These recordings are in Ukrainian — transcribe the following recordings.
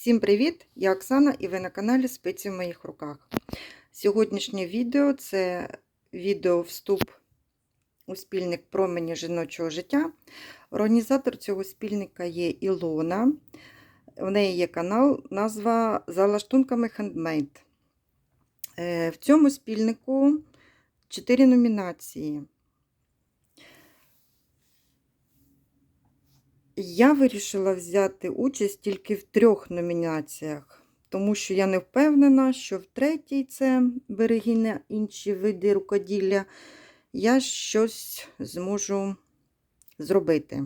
Всім привіт! Я Оксана і ви на каналі Спиці в моїх руках. Сьогоднішнє відео це відео вступ у спільник промені жіночого життя. Організатор цього спільника є Ілона. В неї є канал, назва За лаштунками Handmade. Е, В цьому спільнику 4 номінації. Я вирішила взяти участь тільки в трьох номінаціях, тому що я не впевнена, що в третій це береги на інші види рукоділля, я щось зможу зробити.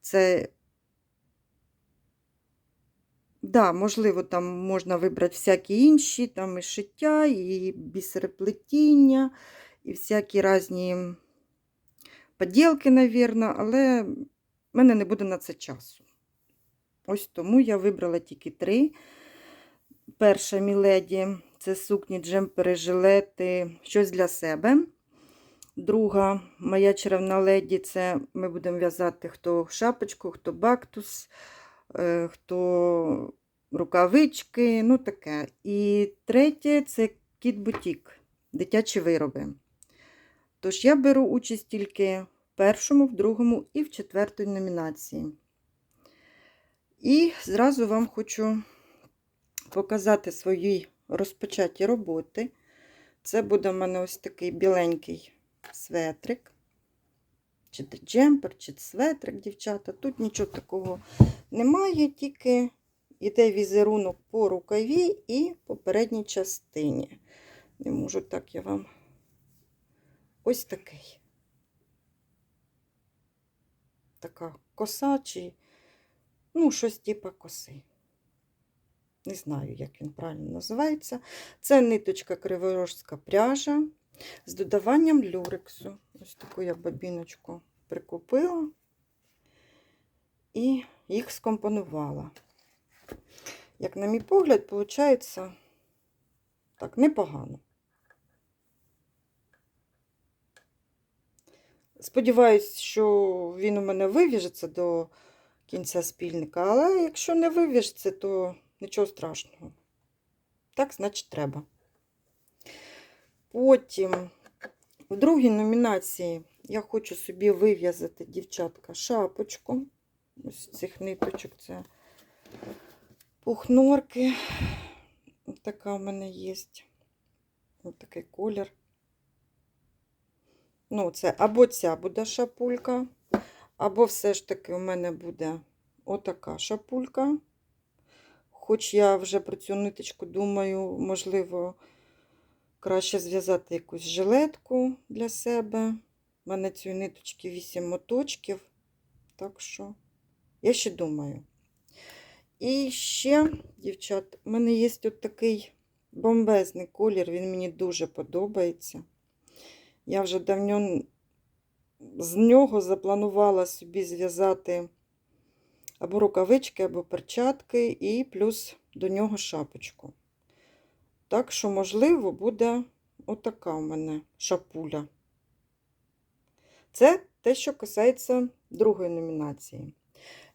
Це, да, можливо, там можна вибрати всякі інші, там і шиття, і бісереплетіння, і всякі різні поділки, навірно, але у мене не буде на це часу. Ось тому я вибрала тільки три. Перша міледі це сукні, джемпери, жилети, щось для себе. Друга моя чарівна леді це ми будемо в'язати хто шапочку, хто бактус, е, хто рукавички, ну таке. І третє це кіт-бутік, дитячі вироби. Тож я беру участь тільки першому, в другому і в четвертій номінації. І зразу вам хочу показати свої розпочаті роботи. Це буде в мене ось такий біленький светрик. Чи це джемпер, чи светрик, дівчата. Тут нічого такого немає, тільки йде візерунок по рукаві і по передній частині. Не можу так я вам ось такий така коса, чи, ну, щось типу коси. Не знаю, як він правильно називається. Це ниточка криворожська пряжа з додаванням люрексу. Ось таку я бабіночку прикупила і їх скомпонувала. Як, на мій погляд, виходить так непогано. Сподіваюсь, що він у мене вивіжеться до кінця спільника, але якщо не вивіжеться, то нічого страшного. Так, значить, треба. Потім, в другій номінації, я хочу собі вив'язати, дівчатка, шапочку. Ось цих ниточок це пухнорки. Така у мене є. Ось такий колір. Ну, це або ця буде шапулька, або все ж таки у мене буде отака шапулька. Хоч я вже про цю ниточку думаю, можливо, краще зв'язати якусь жилетку для себе. У мене цієї ниточки 8 моточків. Так що, я ще думаю. І ще, дівчат, у мене є от такий бомбезний колір, він мені дуже подобається. Я вже давно з нього запланувала собі зв'язати або рукавички, або перчатки, і плюс до нього шапочку. Так що, можливо, буде отака у мене шапуля. Це те, що касається другої номінації.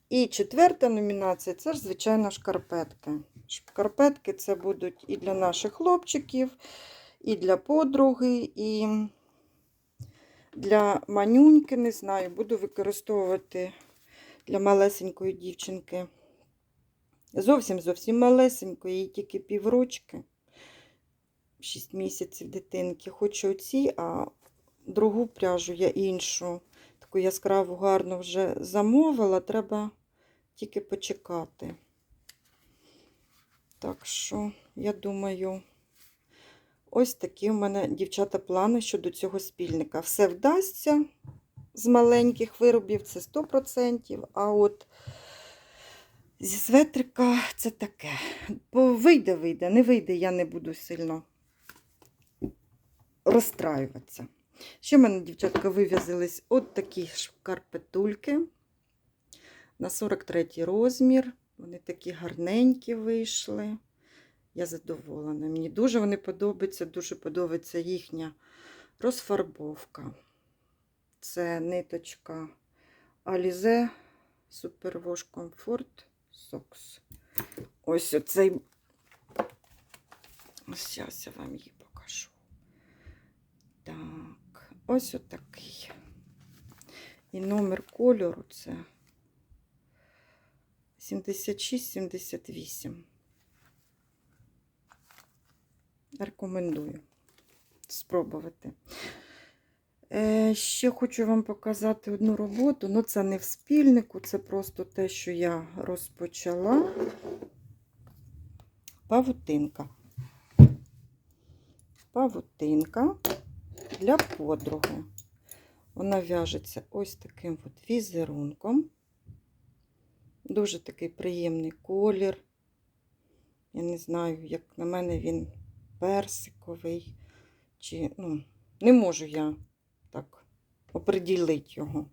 І четверта номінація це ж, звичайно, шкарпетки. Шкарпетки це будуть і для наших хлопчиків, і для подруги, і для манюньки, не знаю, буду використовувати для малесенької дівчинки. Зовсім зовсім малесенької, їй тільки піврочки, 6 місяців дитинки. Хочу оці, а другу пряжу я іншу. Таку яскраву, гарну вже замовила, треба тільки почекати. Так що, я думаю. Ось такі у мене, дівчата, плани щодо цього спільника. Все вдасться з маленьких виробів, це 100%. А от зі светрика це таке. Бо вийде, вийде, не вийде, я не буду сильно розстраюватися. Ще в мене, дівчатка, вив'язались от такі шкарпетульки на 43 розмір. Вони такі гарненькі вийшли. Я задоволена. Мені дуже вони подобаються, дуже подобається їхня розфарбовка. Це ниточка Alize Superwash Comfort Socks. Ось оцей. Зараз я вам її покажу. Так, ось отакий. І номер кольору це 76-78. Рекомендую спробувати. Е, ще хочу вам показати одну роботу. Ну, це не в спільнику, це просто те, що я розпочала. Павутинка. Павутинка для подруги. Вона в'яжеться ось таким от візерунком. Дуже такий приємний колір. Я не знаю, як на мене він персиковий. Чи, ну, не можу я так оприділити його.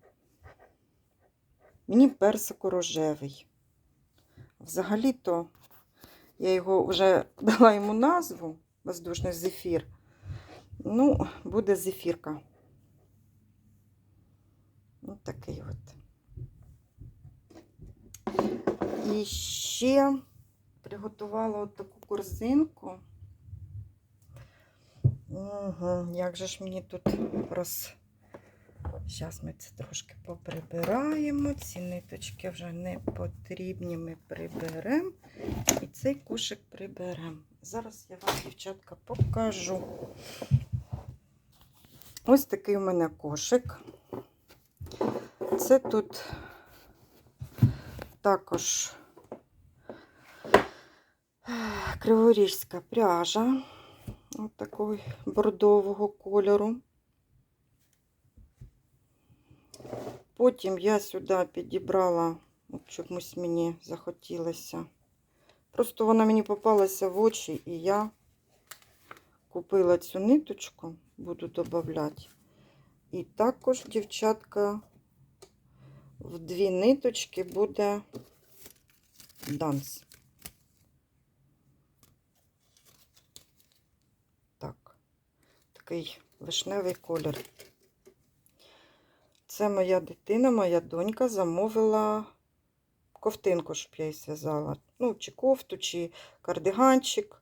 Мені персико-рожевий. Взагалі-то я його вже дала йому назву воздушний зефір. Ну, буде зефірка. Ось такий от. І ще приготувала от таку корзинку. Угу, як же ж мені тут роз... Зараз ми це трошки поприбираємо. Ці ниточки вже не потрібні, ми приберемо. І цей кошик приберемо. Зараз я вам, дівчатка, покажу. Ось такий у мене кошик. Це тут також криворіжська пряжа. Ось такого бордового кольору. Потім я сюди підібрала, от чомусь мені захотілося. Просто вона мені попалася в очі, і я купила цю ниточку, буду додавати. І також, дівчатка, в дві ниточки буде данс. Так, такий вишневий колір. Це моя дитина, моя донька замовила ковтинку, щоб я її зв'язала. Ну, чи кофту, чи кардиганчик.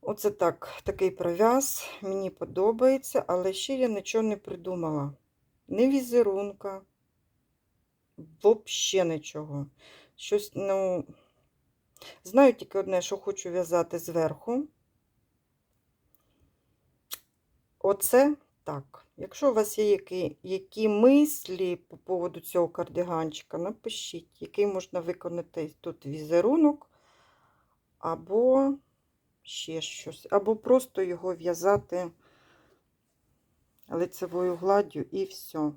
Оце так, такий пров'яз. Мені подобається, але ще я нічого не придумала. Ні візерунка. Взагалі нічого. Щось, ну, знаю тільки одне, що хочу в'язати зверху. Оце так. Якщо у вас є які, які мислі по поводу цього кардиганчика, напишіть, який можна виконати тут візерунок, або ще щось, або просто його в'язати лицевою гладдю і все.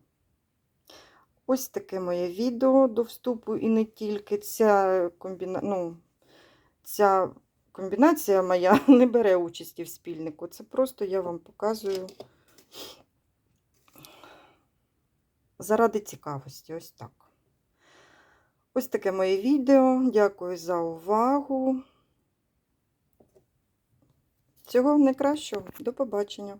Ось таке моє відео до вступу, і не тільки ця комбіна... ну, ця комбінація моя не бере участі в спільнику. Це просто я вам показую заради цікавості. Ось так. Ось таке моє відео. Дякую за увагу. Всього найкращого. До побачення.